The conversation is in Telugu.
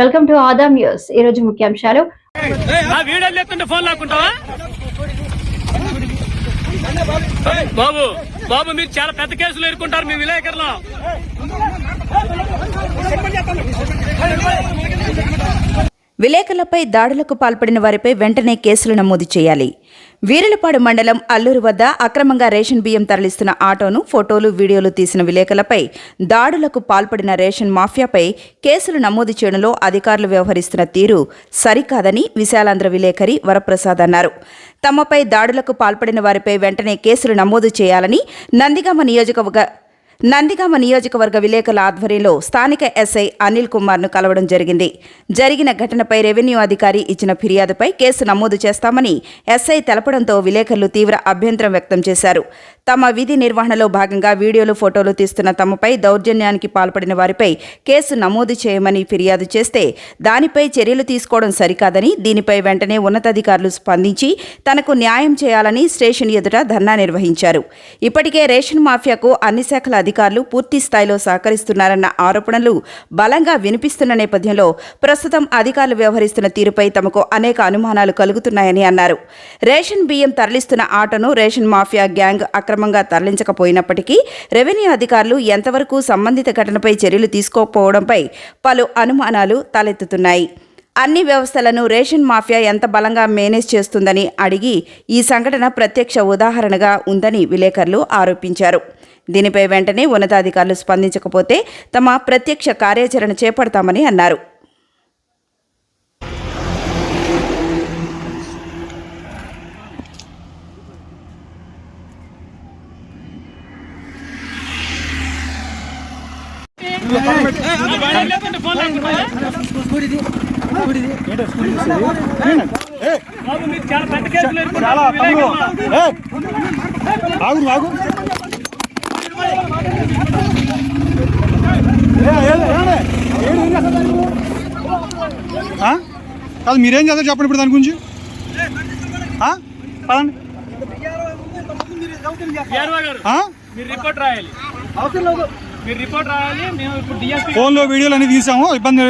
Welcome to Adam news. ఈ రోజు ముఖ్యాంశాలు. బాబు బాబు మీరు చాలా పెద్ద కేసులు ఎదుర్కొంటారు మీ విలేకరులు. విలేకరులపై దాడులకు పాల్పడిన వారిపై వెంటనే కేసులు నమోదు చేయాలి. వీరులపాడు మండలం అల్లూరు వద్ద అక్రమంగా రేషన్ బియ్యం తరలిస్తున్న ఆటోను ఫోటోలు వీడియోలు తీసిన విలేకరులపై దాడులకు పాల్పడిన రేషన్ మాఫియాపై కేసులు నమోదు చేయడంలో అధికారులు వ్యవహరిస్తున్న తీరు సరికాదని విశాలాంధ్ర విలేకరి వరప్రసాద్ అన్నారు. తమపై దాడులకు పాల్పడిన వారిపై వెంటనే కేసులు నమోదు చేయాలని నందిగామ నియోజకవర్గ నందిగామ నియోజకవర్గ విలేకరుల ఆధ్వర్యంలో స్థానిక ఎస్ఐ అనిల్ కుమార్ను కలవడం జరిగింది. జరిగిన ఘటనపై రెవెన్యూ అధికారి ఇచ్చిన ఫిర్యాదుపై కేసు నమోదు చేస్తామని ఎస్ఐ తెలపడంతో విలేకరులు తీవ్ర అభ్యంతరం వ్యక్తం చేశారు. తమ విధి నిర్వహణలో భాగంగా వీడియోలు ఫోటోలు తీస్తున్న తమపై దౌర్జన్యానికి పాల్పడిన వారిపై కేసు నమోదు చేయమని ఫిర్యాదు చేస్తే దానిపై చర్యలు తీసుకోవడం సరికాదని దీనిపై వెంటనే ఉన్నతాధికారులు స్పందించి తనకు న్యాయం చేయాలని స్టేషన్ ఎదుట ధర్నా నిర్వహించారు. ఇప్పటికే రేషన్ మాఫియాకు అన్ని శాఖల అధికారులు పూర్తి స్థాయిలో సహకరిస్తున్నారన్న ఆరోపణలు బలంగా వినిపిస్తున్న నేపథ్యంలో ప్రస్తుతం అధికారులు వ్యవహరిస్తున్న తీరుపై తమకు అనేక అనుమానాలు కలుగుతున్నాయని అన్నారు. రేషన్ బియ్యం తరలిస్తున్న ఆటను రేషన్ మాఫియా గ్యాంగ్ అక్రమంగా తరలించకపోయినప్పటికీ రెవెన్యూ అధికారులు ఎంతవరకు సంబంధిత ఘటనపై చర్యలు తీసుకోకపోవడంపై పలు అనుమానాలు తలెత్తుతున్నాయి. అన్ని వ్యవస్థలను రేషన్ మాఫియా ఎంత బలంగా మేనేజ్ చేస్తుందని అడిగి ఈ సంఘటన ప్రత్యక్ష ఉదాహరణగా ఉందని విలేకరులు ఆరోపించారు దీనిపై వెంటనే ఉన్నతాధికారులు స్పందించకపోతే తమ ప్రత్యక్ష కార్యాచరణ చేపడతామని అన్నారు ఫోన్ ఆగు ఆగు దానికి? ఆ? కాదు మీరేం చేస్తారు చెప్పండి ఇప్పుడు దాని గురించి? పదండి. ఏర్వా గారు ఆ? మీరు రిపోర్ట్ రాయాలి. మీరు రిపోర్ట్ రాయాలి. మేము ఇప్పుడు డిఎస్పీ ఫోన్లో వీడియోలు అన్ని తీసాము ఇబ్బంది